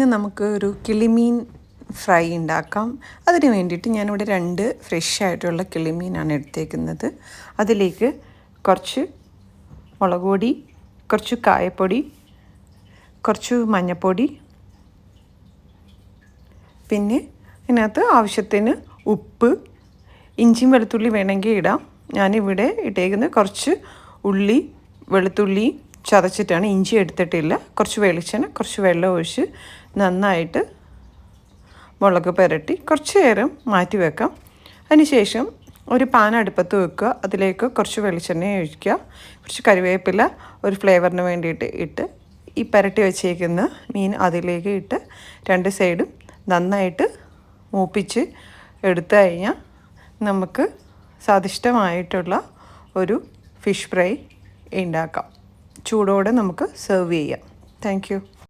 ഇന്ന് നമുക്ക് ഒരു കിളിമീൻ ഫ്രൈ ഉണ്ടാക്കാം. അതിന് വേണ്ടിയിട്ട് ഞാനിവിടെ രണ്ട് ഫ്രഷ് ആയിട്ടുള്ള കിളിമീനാണ് എടുത്തേക്കുന്നത്. അതിലേക്ക് കുറച്ച് മുളക് പൊടി കുറച്ച് കായപ്പൊടി കുറച്ച് മഞ്ഞൾപ്പൊടി പിന്നെ ഇതിനകത്ത് ആവശ്യത്തിന് ഉപ്പ് ഇഞ്ചിയും വെളുത്തുള്ളി വേണമെങ്കിൽ ഇടാം. ഞാനിവിടെ ഇട്ടേക്കുന്നത് കുറച്ച് ഉള്ളി വെളുത്തുള്ളി ചതച്ചിട്ടാണ് ഇഞ്ചി എടുത്തിട്ടില്ല. കുറച്ച് വെളിച്ചെണ്ണ കുറച്ച് വെള്ളം ഒഴിച്ച് നന്നായിട്ട് മുളക് പുരട്ടി കുറച്ച് നേരം മാറ്റി വെക്കാം. അതിനുശേഷം ഒരു പാൻ അടുപ്പത്ത് വെക്കുക. അതിലേക്ക് കുറച്ച് വെളിച്ചെണ്ണ ഒഴിക്കുക. കുറച്ച് കറിവേപ്പില ഒരു ഫ്ലേവറിന് വേണ്ടിയിട്ട് ഇട്ട് ഈ പുരട്ടി വെച്ചേക്കുന്ന മീൻ അതിലേക്ക് ഇട്ട് രണ്ട് സൈഡും നന്നായിട്ട് മൂപ്പിച്ച് എടുത്തു കഴിഞ്ഞാൽ നമുക്ക് സ്വാദിഷ്ടമായിട്ടുള്ള ഒരു ഫിഷ് ഫ്രൈ ഉണ്ടാക്കാം. ചൂടോടെ നമുക്ക് സെർവ് ചെയ്യാം. താങ്ക്